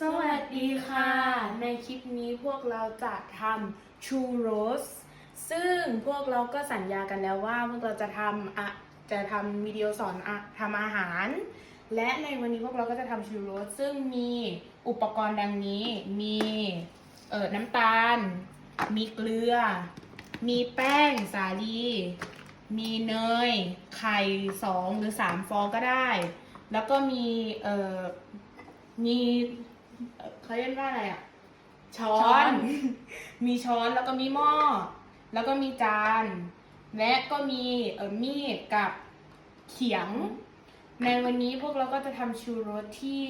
สวัสดีค่ะ ในคลิปนี้พวกเราจะทำชูโรสซึ่งพวกเราก็สัญญากันแล้วว่าพวกเราจะทำอะจะทำวิดีโอสอนอะทำอาหาร และในวันนี้พวกเราก็จะทำชูโรสซึ่งมีอุปกรณ์ดังนี้ มีเอ่อน้ำตาล มีเกลือ มีแป้งสาลี มีเนย ไข่สองหรือสามฟองก็ได้ แล้วก็มีเอ่อมี เอ่อเขาเรียกว่าอะไรอะ ช้อนมีช้อนแล้วก็มีหม้อ แล้วก็มีจาน และก็มีเอ่อมีดกับเขียง ในวันนี้พวกเราก็จะทำชูรสที่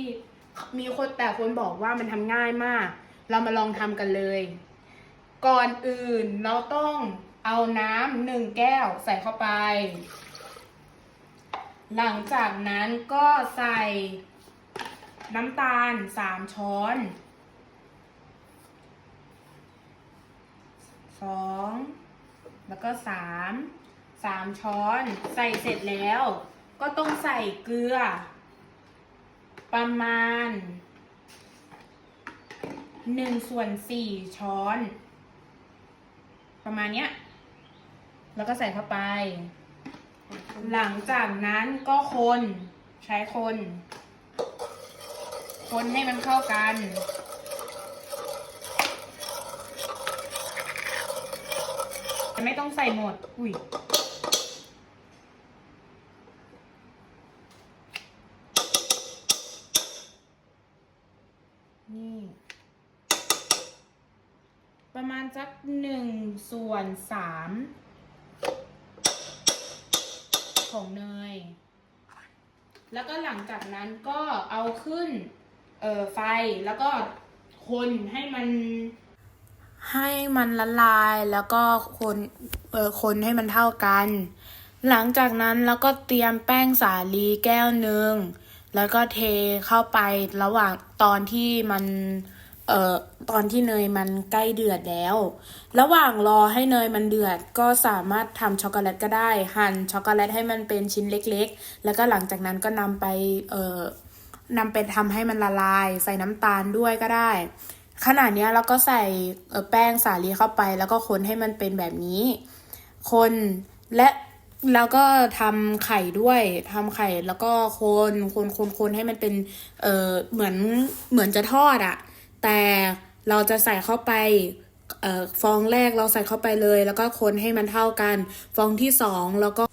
มีคนแต่คนบอกว่ามันทำง่ายมาก เรามาลองทำกันเลย ก่อนอื่นเราต้องเอาน้ำหนึ่งแก้วใส่เข้าไป หลังจากนั้นก็ใส่ น้ำตาลสามช้อนสองแล้วก็สามสามช้อน ใส่เสร็จแล้ว ก็ต้องใส่เกลือ ประมาณหนึ่งส่วนสี่ช้อน ประมาณเนี้ย แล้วก็ใส่เข้าไป หลังจากนั้นก็คนใช้คน คนให้มันเข้ากัน ไม่ต้องใส่หมด อุ้ยนี่ประมาณสักหนึ่งส่วนสามของเนย แล้วก็หลังจากนั้นก็เอาขึ้น เอ่อไฟแล้วก็คนให้มันให้มันละลายแล้วก็คนเอ่อคนให้มันเท่ากัน หลังจากนั้นแล้วก็เตรียมแป้งสาลีแก้วหนึ่งแล้วก็เทเข้าไประหว่างตอนที่มันเอ่อตอนที่เนยมันใกล้เดือดแล้ว ระหว่างรอให้เนยมันเดือดก็สามารถทำช็อกโกแลตก็ได้ หั่นช็อกโกแลตให้มันเป็นชิ้นเล็ก ๆ แล้วก็หลังจากนั้นก็นำไปเอ่อ นำไปทำให้มันละลาย ใส่น้ำตาลด้วยก็ได้ ขนาดนี้เราก็ใส่แป้งสาลีเข้าไป แล้วก็คนให้มันเป็นแบบนี้ คนและแล้วก็ทำไข่ด้วยทำไข่แล้วก็คนคนคนคนให้มันเป็นเออเหมือนเหมือนจะทอดอะแต่เราจะใส่เข้าไปเออฟองแรกเราใส่เข้าไปเลย แล้วก็คนให้มันเท่ากัน ฟองที่สองแล้วก็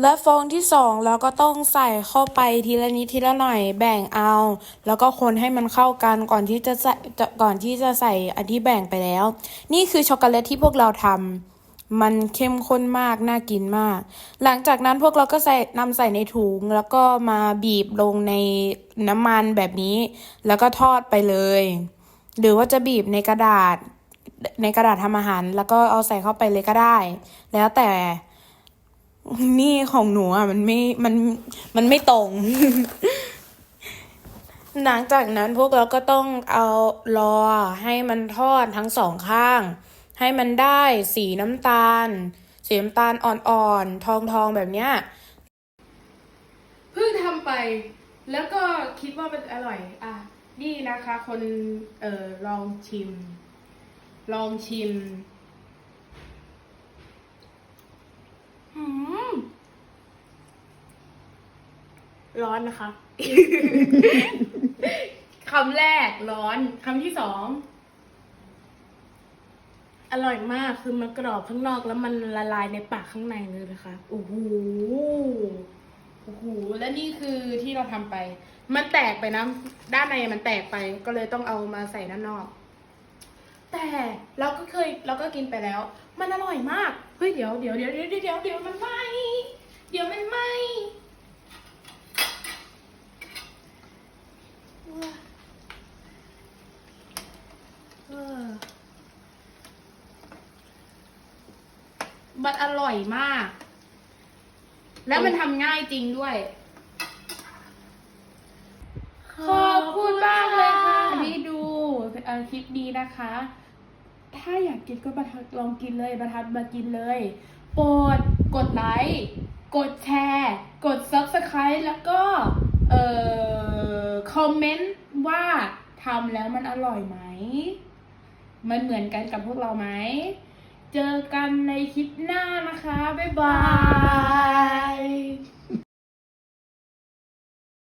และฟองที่สองเราก็ต้องใส่เข้าไปทีละนิดทีละหน่อยแบ่งเอา แล้วก็คนให้มันเข้ากันก่อนที่จะใส่ก่อนที่จะใส่อันที่แบ่งไปแล้ว นี่คือช็อกโกแลตที่พวกเราทำมันเข้มข้นมากน่ากินมาก หลังจากนั้นพวกเราก็ใส่นำใส่ในถุงแล้วก็มาบีบลงในน้ำมันแบบนี้ แล้วก็ทอดไปเลย หรือว่าจะบีบในกระดาษในกระดาษทำอาหาร แล้วก็เอาใส่เข้าไปเลยก็ได้ แล้วแต่ นี่ของหนูอะมันไม่ มัน มันไม่ตรง หลังจากนั้นพวกเราก็ต้องเอารอให้มันทอดทั้งสองข้าง ให้มันได้สีน้ำตาล สีน้ำตาลอ่อนๆ ทองๆ แบบเนี้ย เพิ่งทำไป แล้วก็คิดว่ามันอร่อย อะ นี่นะคะ คน เอ่อ ลองชิม ลองชิม หืม ร้อนนะคะ คำแรกร้อน คำที่สอง อร่อยมากคือมันกรอบข้างนอกแล้วมันละลายในปากข้างในเลยนะคะโอ้โหโอ้โหและนี่คือที่เราทำไป มันแตกไปนะ ด้านในมันแตกไป ก็เลยต้องเอามาใส่ด้านนอก แต่เราก็เคยเราก็กินไปแล้ว มันอร่อยมาก เฮ้ยเดี๋ยวเดี๋ยวเดี๋ยวเดี๋ยวเดี๋ยวเดี๋ยวมันไหมเดี๋ยวมันไหมเออมันอร่อยมาก แล้วมันทำง่ายจริงด้วย ขอบคุณมากเลยค่ะที่ดูเอ่อคลิปนี้นะคะ ถ้าอยากกินก็มาทักลองกินเลยมาทักมากินเลย โปรดกดไลค์กดแชร์ กด subscribe แล้วก็เอ่อคอมเมนต์ว่าทำแล้วมันอร่อยไหม มันเหมือนกันกับพวกเราไหม เจอกันในคลิปหน้านะคะ บ๊ายบาย